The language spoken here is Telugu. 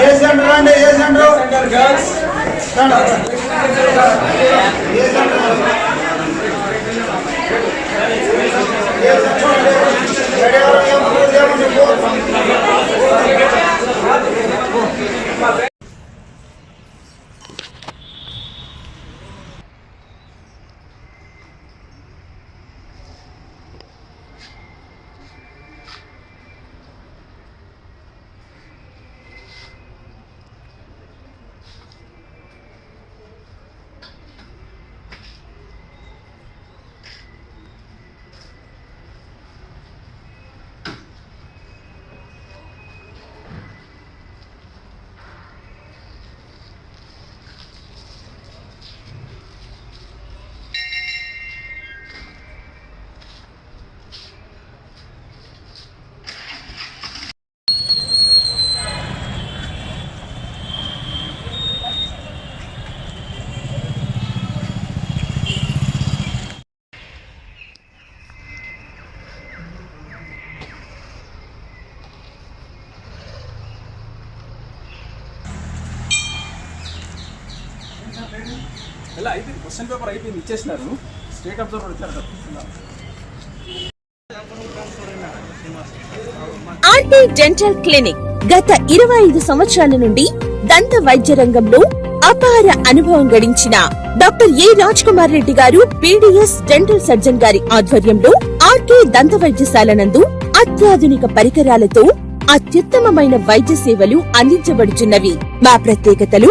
ఏ సెంటర్ అండి ఏ సెంటర్ ఏ సెంటర్ ఇలా అయిపోయింది క్వశ్చన్ పేపర్ అయిపోయింది ఇచ్చేసినారు. స్టేట్ అబ్జర్వర్ వచ్చారు ఆర్టీ డెంటల్ క్లినిక్ గత ఇరవై ఐదు సంవత్సరాల నుండి దంత వైద్య రంగంలో అపార అనుభవం గడించిన డాక్టర్ ఏ రాజ్ కుమార్ రెడ్డి గారు పీడిఎస్ డెంటల్ సర్జన్ గారి ఆధ్వర్యంలో ఆర్కే దంత వైద్యశాల నందు అత్యాధునిక పరికరాలతో అత్యుత్తమమైన వైద్య సేవలు అందించబడుచున్నవి. మా ప్రత్యేకతలు